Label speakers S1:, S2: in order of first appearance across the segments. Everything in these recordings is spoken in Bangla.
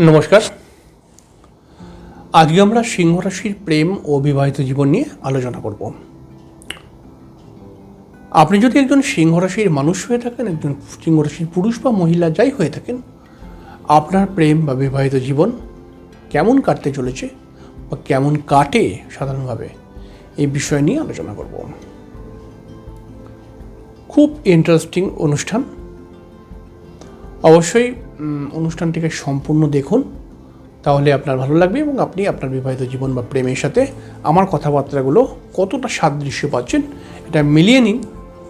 S1: নমস্কার। আজকে আমরা সিংহ রাশির প্রেম ও বিবাহিত জীবন নিয়ে আলোচনা করব। আপনি যদি একজন সিংহ রাশির মানুষ হয়ে থাকেন, একজন সিংহ রাশির পুরুষ বা মহিলা যাই হয়ে থাকেন, আপনার প্রেম বা বিবাহিত জীবন কেমন কাটতে চলেছে বা কেমন কাটে সাধারণভাবে এই বিষয় নিয়ে আলোচনা করব। খুব ইন্টারেস্টিং অনুষ্ঠান। অবশ্যই অনুষ্ঠানটিকে সম্পূর্ণ দেখুন, তাহলে আপনার ভালো লাগবে এবং আপনি আপনার বিবাহিত জীবন বা প্রেমের সাথে আমার কথাবার্তাগুলো কতটা সাদৃশ্য পাচ্ছেন, এটা মিলিয়ে নিন।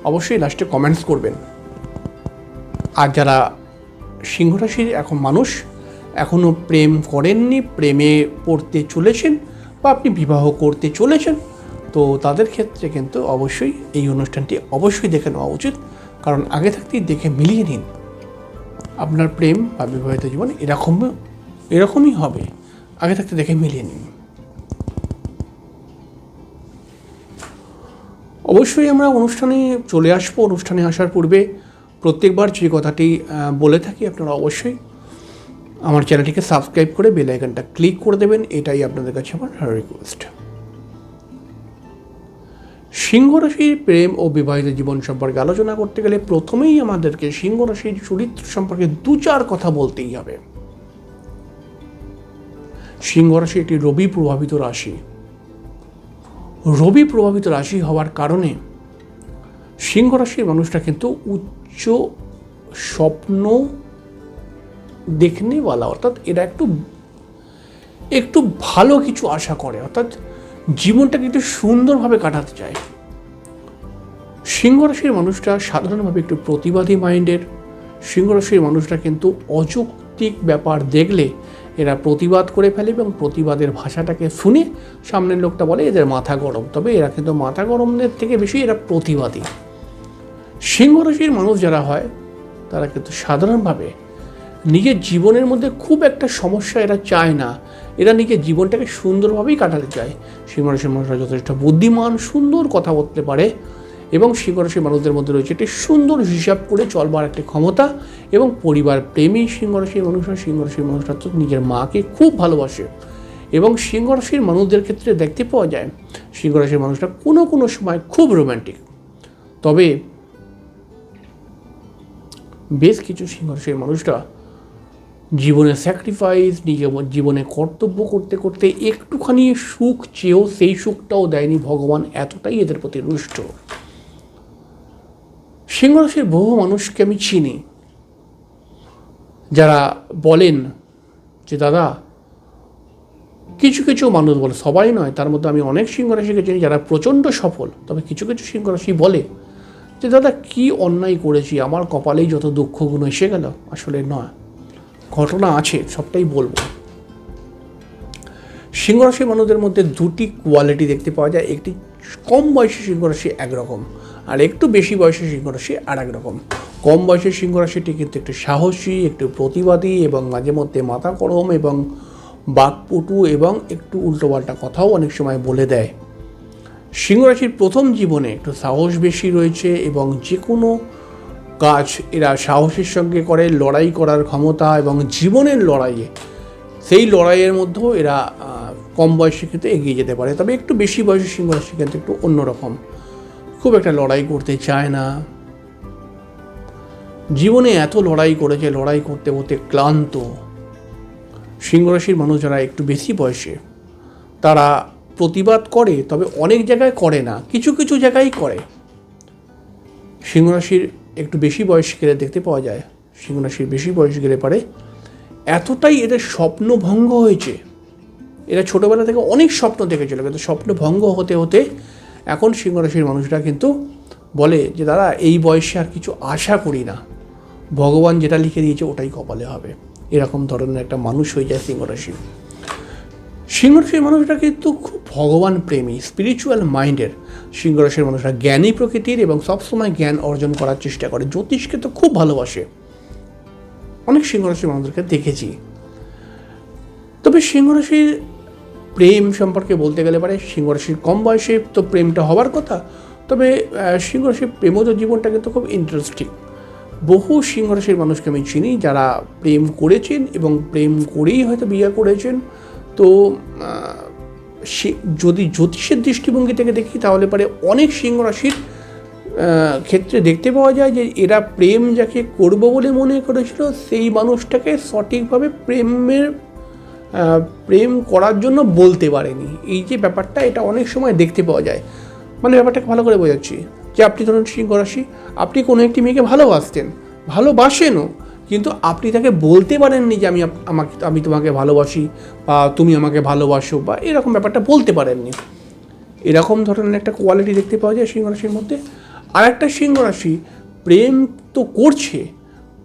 S1: অবশ্যই লাস্টে কমেন্টস করবেন। আর যারা সিংহরাশির এখন মানুষ এখনও প্রেম করেননি, প্রেমে পড়তে চলেছেন বা আপনি বিবাহ করতে চলেছেন, তো তাদের ক্ষেত্রে কিন্তু অবশ্যই এই অনুষ্ঠানটি অবশ্যই দেখে নেওয়া উচিত। কারণ আগে থাকতেই দেখে মিলিয়ে নিন। আপনার প্রেম বা বিবাহিত জীবন এরকম, এরকমই হবে। আগে থাকতে দেখে মিলিয়ে নিন। অবশ্যই আমরা অনুষ্ঠানে চলে আসব। অনুষ্ঠানে আসার পূর্বে প্রত্যেকবার যে কথাটি বলে থাকি আপনারা অবশ্যই আমার চ্যানেলটিকে সাবস্ক্রাইব করে বেল আইকনটা ক্লিক করে দেবেন। এটাই আপনাদের কাছে আমার রিকোয়েস্ট সিংহ রাশির প্রেম ও বিবাহিত জীবন সম্পর্কে আলোচনা করতে গেলে প্রথমেই আমাদেরকে সিংহ রাশির চরিত্র সম্পর্কে দু চার কথা বলতেই হবে। সিংহ রাশি একটি রবি প্রভাবিত রাশি। রবি প্রভাবিত রাশি হওয়ার কারণে সিংহ রাশির মানুষটা কিন্তু উচ্চ স্বপ্ন দেখনেওয়ালা, অর্থাৎ এরা একটু একটু ভালো কিছু আশা করে, অর্থাৎ জীবনটাকে কিন্তু সুন্দরভাবে কাটাতে চায়। সিংহ রাশির মানুষটা সাধারণভাবে একটু প্রতিবাদী মাইন্ডের। সিংহ রাশির মানুষটা কিন্তু অযৌক্তিক ব্যাপার দেখলে এরা প্রতিবাদ করে ফেলে এবং প্রতিবাদের ভাষাটাকে শুনে সামনের লোকটা বলে, এদের মাথা গরম। তবে এরা কিন্তু মাথা গরমদের থেকে বেশি এরা প্রতিবাদী। সিংহ রাশির মানুষ যারা হয়, তারা কিন্তু সাধারণভাবে নিজের জীবনের মধ্যে খুব একটা সমস্যা এরা চায় না। এরা নিজের জীবনটাকে সুন্দরভাবেই কাটাতে চায়। সিংহরাশির মানুষরা যথেষ্ট বুদ্ধিমান, সুন্দর কথা বলতে পারে এবং সিংহরাশির মানুষদের মধ্যে রয়েছে একটি সুন্দর হিসাব করে চলবার একটি ক্ষমতা এবং পরিবার প্রেমী সিংহরাশির মানুষরা সিংহরাশির মানুষরা তো নিজের মাকে খুব ভালোবাসে এবং সিংহরাশির মানুষদের ক্ষেত্রে দেখতে পাওয়া যায় সিংহরাশির মানুষরা কোনো কোনো সময় খুব রোম্যান্টিক তবে বেশ কিছু সিংহরাশির মানুষরা জীবনে স্যাক্রিফাইস নিজের জীবনে কর্তব্য করতে করতে একটুখানি সুখ চেয়েও সেই সুখটাও দেয়নি ভগবান, এতটাই এদের প্রতি রুষ্ট। সিংহরাশির বহু মানুষকে আমি চিনি। যারা বলেন যে, দাদা, কিছু কিছু মানুষ বলে, সবাই নয়, তার মধ্যে আমি অনেক সিংহরাশিকে চিনি যারা প্রচণ্ড সফল। তবে কিছু কিছু সিংহরাশি বলে যে, দাদা, কি অন্যায় করেছি, আমার কপালেই যত দুঃখগুলো এসে গেল, আসলে নয়। ঘটনা আছে, সবটাই বলব। সিংহরাশি মানুষদের মধ্যে দুটি কোয়ালিটি দেখতে পাওয়া যায়, একটি কম বয়সী সিংহরাশি একরকম আর একটু বেশি বয়সী সিংহরাশি আর এক রকম কম বয়সের সিংহরাশিটি কিন্তু একটু সাহসী, একটু প্রতিবাদী এবং মাঝে মধ্যে মাথা গরম এবং বাকপটু এবং একটু উল্টোপাল্টা কথাও অনেক সময় বলে দেয়। সিংহরাশির প্রথম জীবনে একটু সাহস বেশি রয়েছে এবং যে কোনো কাজ, এরা সাহসের সঙ্গে করে, লড়াই করার ক্ষমতা এবং জীবনের লড়াইয়ে। সেই লড়াইয়ের মধ্যেও এরা কম বয়সে কিন্তু এগিয়ে যেতে পারে। তবে একটু বেশি বয়সী সিংহরাশি কিন্তু একটু অন্যরকম। খুব একটা লড়াই করতে চায় না। জীবনে এত লড়াই করেছে, লড়াই করতে করতে ক্লান্ত। সিংহরাশির মানুষ যারা একটু বেশি বয়সে, তারা প্রতিবাদ করে, তবে অনেক জায়গায় করে না। কিছু কিছু জায়গায় করে। সিংহরাশির একটু বেশি বয়স গেলে দেখতে পাওয়া যায় সিংহরাশির বেশি বয়স গেলে পারে। এতটাই এদের স্বপ্ন ভঙ্গ হয়েছে। এরা ছোটোবেলা থেকে অনেক স্বপ্ন দেখেছিল, কিন্তু স্বপ্ন ভঙ্গ হতে হতে এখন সিংহরাশির মানুষরা কিন্তু বলে যে, দাদা, এই বয়সে আর কিছু আশা করি না। ভগবান যেটা লিখে দিয়েছে ওটাই কপালে হবে। এরকম ধরনের একটা মানুষ হয়ে যায় সিংহরাশি। সিংহরাশির মানুষরা কিন্তু খুব ভগবান প্রেমী স্পিরিচুয়াল মাইন্ডের সিংহরাশির মানুষরা জ্ঞানী প্রকৃতির এবং সবসময় জ্ঞান অর্জন করার চেষ্টা করে। জ্যোতিষকে তো খুব ভালোবাসে। অনেক সিংহরাশির মানুষদেরকে দেখেছি। তবে সিংহরাশির প্রেম সম্পর্কে বলতে গেলে পারে সিংহরাশির কম বয়সে তো প্রেমটা হওয়ার কথা, তবে সিংহরাশির প্রেমজ জীবনটা কিন্তু খুব ইন্টারেস্টিং বহু সিংহ রাশির মানুষকে আমি চিনি যারা প্রেম করেছেন এবং প্রেম করেই হয়তো বিয়ে করেছেন। তো সে যদি জ্যোতিষের দৃষ্টিভঙ্গি থেকে দেখি, তাহলে পরে অনেক সিংহ রাশির ক্ষেত্রে দেখতে পাওয়া যায় যে এরা প্রেম যাকে করব বলে মনে করেছিল, সেই মানুষটাকে সঠিকভাবে প্রেমের প্রেম করার জন্য বলতে পারেনি। এই যে ব্যাপারটা, এটা অনেক সময় দেখতে পাওয়া যায়। মানে ব্যাপারটাকে ভালো করে বোঝাচ্ছি যে আপনি ধরুন সিংহ রাশি, আপনি কোনো একটি মেয়েকে ভালোবাসতেন, ভালোবাসেনও কিন্তু আপনি তাকে বলতে পারেননি যে আমি আমাকে, আমি তোমাকে ভালোবাসি বা তুমি আমাকে ভালোবাসো বা এরকম ব্যাপারটা বলতে পারেননি। এরকম ধরনের একটা কোয়ালিটি দেখতে পাওয়া যায় সিংহ রাশির মধ্যে। আর একটা সিংহ রাশি প্রেম তো করছে,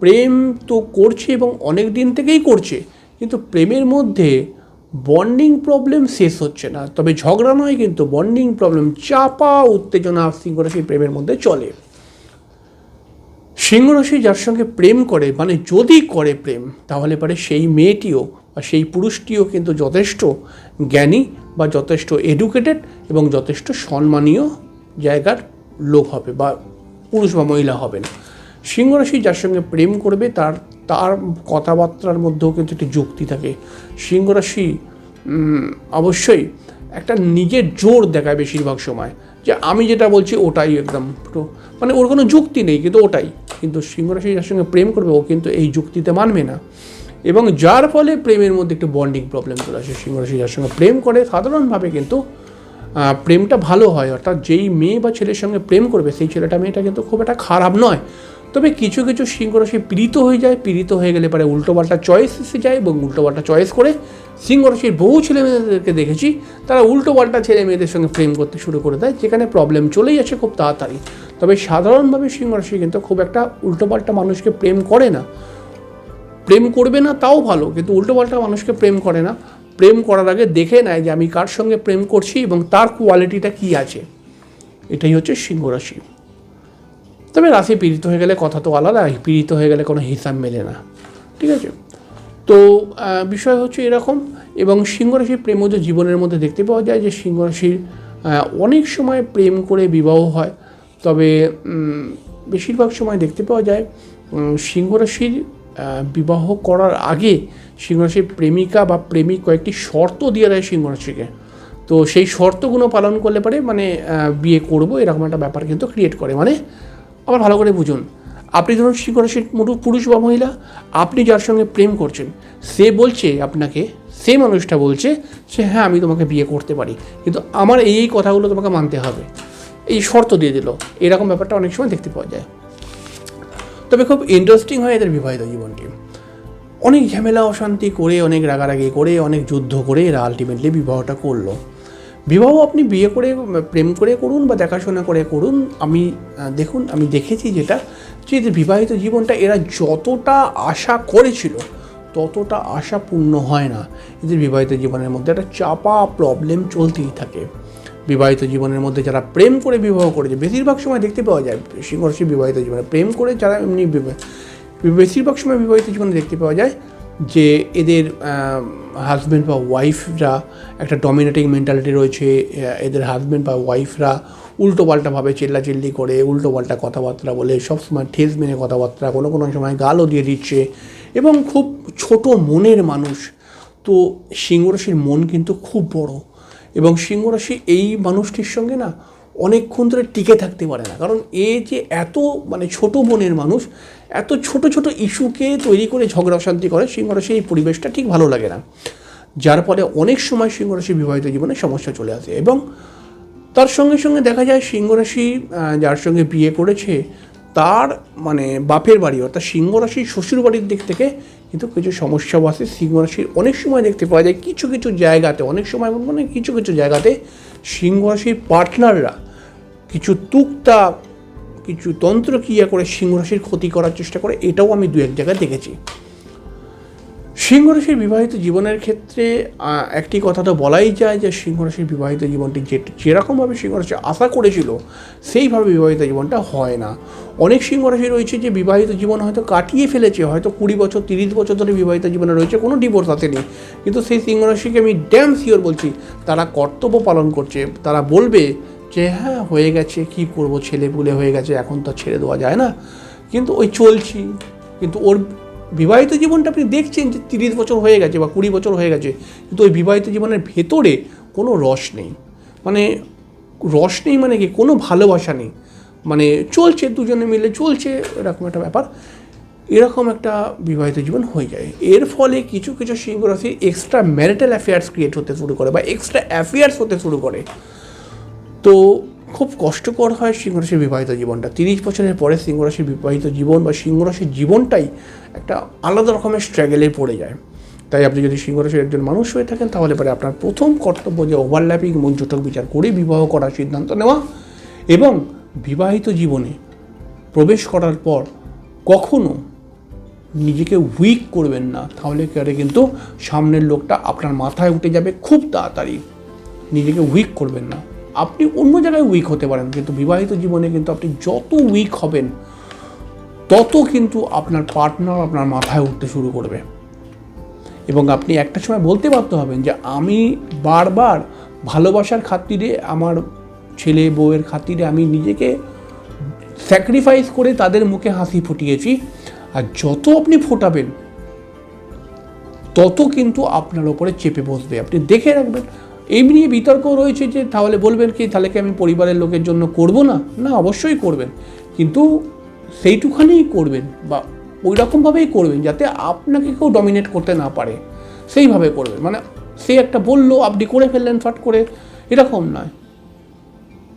S1: প্রেম তো করছে এবং অনেক দিন থেকেই করছে, কিন্তু প্রেমের মধ্যে বন্ডিং প্রবলেম শেষ হচ্ছে না। তবে ঝগড়া নয় কিন্তু বন্ডিং প্রবলেম চাপা, উত্তেজনা সিংহ রাশির প্রেমের মধ্যে চলে। সিংহ রাশি যার সঙ্গে প্রেম করে মানে যদি করে প্রেম, তাহলে পারে সেই মেয়েটিও বা সেই পুরুষটিও কিন্তু যথেষ্ট জ্ঞানী বা যথেষ্ট এডুকেটেড এবং যথেষ্ট সম্মানীয় জায়গার লোক হবে বা পুরুষ বা মহিলা হবেন। সিংহ রাশি যার সঙ্গে প্রেম করবে, তার তার কথাবার্তার মধ্যেও কিন্তু একটি যুক্তি থাকে। সিংহ রাশি অবশ্যই একটা নিজের জোর দেখায় বেশিরভাগ সময়। যে আমি যেটা বলছি ওটাই একদম পুরো মানে ওর কোনো যুক্তি নেই, কিন্তু ওটাই। কিন্তু সিংহরাশি যার সঙ্গে প্রেম করবে, ও কিন্তু এই যুক্তিতে মানবে না। এবং যার ফলে প্রেমের মধ্যে একটু বন্ডিং প্রবলেম চলে আসে। সিংহরাশি যার সঙ্গে প্রেম করে, সাধারণভাবে কিন্তু প্রেমটা ভালো হয়। অর্থাৎ যেই মেয়ে বা ছেলের সঙ্গে প্রেম করবে, সেই ছেলেটা, মেয়েটা কিন্তু খুব একটা খারাপ নয়। তবে কিছু কিছু সিংহরাশি পীড়িত হয়ে যায়, পীড়িত হয়ে গেলে পরে উল্টোপাল্টা চয়েস এসে যায় এবং উল্টোপাল্টা চয়েস করে সিংহরাশির বহু ছেলে মেয়েদেরকে দেখেছি, তারা উল্টোপাল্টা ছেলে মেয়েদের সঙ্গে প্রেম করতে শুরু করে দেয়, যেখানে প্রবলেম চলেই আসে খুব তাড়াতাড়ি। তবে সাধারণভাবে সিংহরাশি কিন্তু খুব একটা উল্টোপাল্টা মানুষকে প্রেম করে না। প্রেম করবে না, তাও ভালো, কিন্তু উল্টোপাল্টা মানুষকে প্রেম করে না। প্রেম করার আগে দেখে নেয় যে আমি কার সঙ্গে প্রেম করছি এবং তার কোয়ালিটিটা কী আছে। এটাই হচ্ছে সিংহ রাশি তবে রাশি পীড়িত হয়ে গেলে কথা তো আলাদা, পীড়িত হয়ে গেলে কোনো হিসাব মেলে না। ঠিক আছে? তো বিষয় হচ্ছে এরকম, এবং সিংহ রাশির প্রেমজ জীবনের মধ্যে দেখতে পাওয়া যায় যে সিংহ রাশির অনেক সময় প্রেম করে বিবাহ হয়, তবে বেশিরভাগ সময় দেখতে পাওয়া যায় সিংহ রাশির বিবাহ করার আগে সিংহ রাশির প্রেমিকা বা প্রেমিক কয়েকটি শর্ত দিয়ে দেয় সিংহ রাশিকে তো সেই শর্তগুলো পালন করলে পরে মানে বিয়ে করব, এরকম একটা ব্যাপার কিন্তু ক্রিয়েট করে। মানে আবার ভালো করে বুঝুন। আপনি ধরুন রাশির মোটু পুরুষ বা মহিলা, আপনি যার সঙ্গে প্রেম করছেন, সে বলছে আপনাকে, সে মানুষটা বলছে সে হ্যাঁ আমি তোমাকে বিয়ে করতে পারি। কিন্তু আমার এই এই কথাগুলো তোমাকে মানতে হবে। এই শর্ত দিয়ে দিল। এরকম ব্যাপারটা অনেক সময় দেখতে পাওয়া যায়। তবে খুব ইন্টারেস্টিং হয় এদের বিবাহিত জীবনটি। অনেক ঝামেলা, অশান্তি করে, অনেক রাগারাগি করে, অনেক যুদ্ধ করে এরা আলটিমেটলি বিবাহটা করল। বিবাহ আপনি বিয়ে করে, প্রেম করে করুন বা দেখাশোনা করে করুন, আমি দেখুন, আমি দেখেছি যেটা যে বিবাহিত জীবনটা এরা যতটা আশা করেছিল, ততটা আশা পূর্ণ হয় না। এদের বিবাহিত জীবনের মধ্যে একটা চাপা প্রবলেম চলতেই থাকে। বিবাহিত জীবনের মধ্যে যারা প্রেম করে বিবাহ করেছে, বেশিরভাগ সময় দেখতে পাওয়া যায়, সিংহরাশি বিবাহিত জীবনে প্রেম করে যারা এমনি বেশিরভাগ সময় বিবাহিত জীবনে দেখতে পাওয়া যায় যে এদের হাজব্যান্ড বা ওয়াইফরা একটা ডমিনেটিং মেন্টালিটি রয়েছে এদের হাজব্যান্ড বা ওয়াইফরা উল্টোপাল্টাভাবে চিল্লাচিল্লি করে উল্টোপাল্টা কথাবার্তা বলে, সবসময় ঠেস মেনে কথাবার্তা, কোনো কোনো সময় গালও দিয়ে দিচ্ছে এবং খুব ছোট মনের মানুষ। তো সিংহরাশির মন কিন্তু খুব বড় এবং সিংহরাশি এই মানুষটির সঙ্গে না অনেকক্ষণ ধরে টিকে থাকতে পারে না। কারণ এ যে এত মানে ছোট মনের মানুষ এত ছোট ছোট ইস্যুকে তৈরি করে ঝগড়া অশান্তি করে সিংহরাশি এই পরিবেশটা ঠিক ভালো লাগে না। যার ফলে অনেক সময় সিংহরাশি বিবাহিত জীবনে সমস্যা চলে আসে এবং তার সঙ্গে সঙ্গে দেখা যায় সিংহরাশি যার সঙ্গে বিয়ে করেছে, তার মানে বাপের বাড়ি অর্থাৎ সিংহরাশির শ্বশুর বাড়ির দিক থেকে কিন্তু কিছু সমস্যাও আসে সিংহরাশির অনেক সময় দেখতে পাওয়া যায় কিছু কিছু জায়গাতে, অনেক সময় মানে কিছু কিছু জায়গাতে সিংহরাশির পার্টনাররা কিছু তুকতা কিছু তন্ত্র ক্রিয়া করে সিংহরাশির ক্ষতি করার চেষ্টা করে, এটাও আমি দু এক জায়গায় দেখেছি। সিংহরাশির বিবাহিত জীবনের ক্ষেত্রে একটি কথা তো বলাই যায় যে সিংহরাশির বিবাহিত জীবনটি যে, যেরকমভাবে সিংহরাশি আশা করেছিল, সেইভাবে বিবাহিত জীবনটা হয় না। অনেক সিংহরাশি রয়েছে যে বিবাহিত জীবন হয়তো কাটিয়ে ফেলেছে, হয়তো কুড়ি বছর, তিরিশ বছর ধরে বিবাহিত জীবনে রয়েছে, কোনো ডিভোর্স আসেনি কিন্তু সেই সিংহরাশিকে আমি ড্যাম শিওর বলছি, তারা কর্তব্য পালন করছে, তারা বলবে যে হ্যাঁ হয়ে গেছে, কি করব? ছেলে পুলে হয়ে গেছে, এখন তো ছেড়ে দেওয়া যায় না। কিন্তু ওই চলছি। কিন্তু ওর বিবাহিত জীবনটা আপনি দেখছেন যে তিরিশ বছর হয়ে গেছে বা কুড়ি বছর হয়ে গেছে, কিন্তু ওই বিবাহিত জীবনের ভেতরে কোনো রস নেই। মানে রস নেই মানে কি? কোনো ভালোবাসা নেই। মানে চলছে, দুজনে মিলে চলছে, এরকম একটা ব্যাপার। এরকম একটা বিবাহিত জীবন হয়ে যায়। এর ফলে কিছু কিছু সিংহ রাশি এক্সট্রা ম্যারিটাল অ্যাফেয়ার্স ক্রিয়েট হতে শুরু করে বা এক্সট্রা অ্যাফেয়ার্স হতে শুরু করে। তো খুব কষ্টকর হয় সিংহরাশির বিবাহিত জীবনটা। তিরিশ বছরের পরে সিংহরাশির বিবাহিত জীবন বা সিংহরাশির জীবনটাই একটা আলাদা রকমের স্ট্রাগেলে পড়ে যায়। তাই আপনি যদি সিংহরাশির একজন মানুষ হয়ে থাকেন, তাহলে পরে আপনার প্রথম কর্তব্য যে ওভারল্যাপিং এবং জটক বিচার করে বিবাহ করার সিদ্ধান্ত নেওয়া এবং বিবাহিত জীবনে প্রবেশ করার পর কখনো নিজেকে উইক করবেন না। তাহলে করে কিন্তু সামনের লোকটা আপনার মাথায় উঠে যাবে খুব তাড়াতাড়ি। নিজেকে উইক করবেন না। আপনি অন্য জায়গায় উইক হতে পারেন, কিন্তু বিবাহিত জীবনে কিন্তু আপনি যত উইক হবেন, তত কিন্তু আপনার পার্টনার আপনার মাথায় উঠতে শুরু করবে। এবং আপনি একটা সময় বলতে বাধ্য হবেন যে, আমি বারবার ভালোবাসার খাতিরে, আমার ছেলে বউয়ের খাতিরে আমি নিজেকে স্যাক্রিফাইস করে তাদের মুখে হাসি ফুটিয়েছি। আর যত আপনি ফোটাবেন, তত কিন্তু আপনার ওপরে চেপে বসবে। আপনি দেখে রাখবেন এই নিয়ে বিতর্ক রয়েছে যে তাহলে বলবেন কি, তাহলে কি আমি পরিবারের লোকের জন্য করব না? না, অবশ্যই করবেন। কিন্তু সেইটুখানেই করবেন বা ওই রকমভাবেই করবেন যাতে আপনাকে কেউ ডমিনেট করতে না পারে। সেইভাবে করবেন। মানে সে একটা বলল, আপনি করে ফেললেন ফাট করে। এরকম নয়।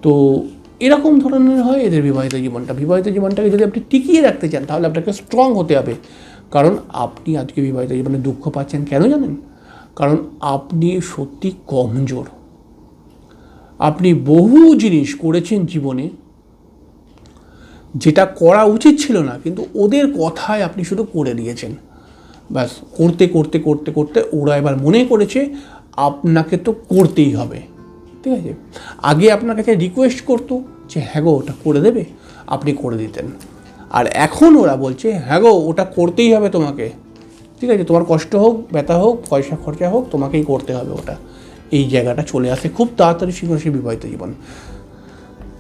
S1: তো এরকম ধরনের হয় এদের বিবাহিত জীবনটা। বিবাহিত জীবনটাকে যদি আপনি টিকিয়ে রাখতে চান, তাহলে আপনাকে স্ট্রং হতে হবে। কারণ আপনি আজকে বিবাহিত জীবনে দুঃখ পাচ্ছেন কেন জানেন? কারণ আপনি সত্যি কমজোর। আপনি বহু জিনিস করেছেন জীবনে, যেটা করা উচিত ছিল না, কিন্তু ওদের কথায় আপনি শুধু করে দিয়েছেন। ব্যাস, করতে করতে করতে করতে ওরা এবার মনে করেছে আপনাকে তো করতেই হবে। ঠিক আছে? আগে আপনার কাছে রিকোয়েস্ট করতো যে হ্যাঁ গো, ওটা করে দেবে? আপনি করে দিতেন। আর এখন ওরা বলছে হ্যাঁ গো, ওটা করতেই হবে তোমাকে। ঠিক আছে, তোমার কষ্ট হোক, ব্যথা হোক, পয়সা খরচা হোক, তোমাকেই করতে হবে ওটা। এই জায়গাটা চলে আসে খুব তাড়াতাড়ি সিংহরাশি বিবাহিত জীবন।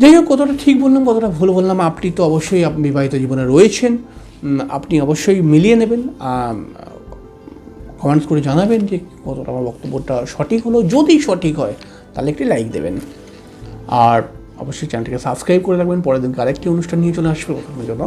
S1: যাই হোক কতটা ঠিক বললাম কতটা ভুল বললাম, আপনি তো অবশ্যই বিবাহিত জীবনে রয়েছেন। আপনি অবশ্যই মিলিয়ে নেবেন কমেন্টস করে জানাবেন যে কতটা আমার বক্তব্যটা সঠিক হলো। যদি সঠিক হয়, তাহলে একটি লাইক দেবেন। আর অবশ্যই চ্যানেলটিকে সাবস্ক্রাইব করে রাখবেন। পরের দিনকে আরেকটি অনুষ্ঠান নিয়ে চলে আসবে। জন্য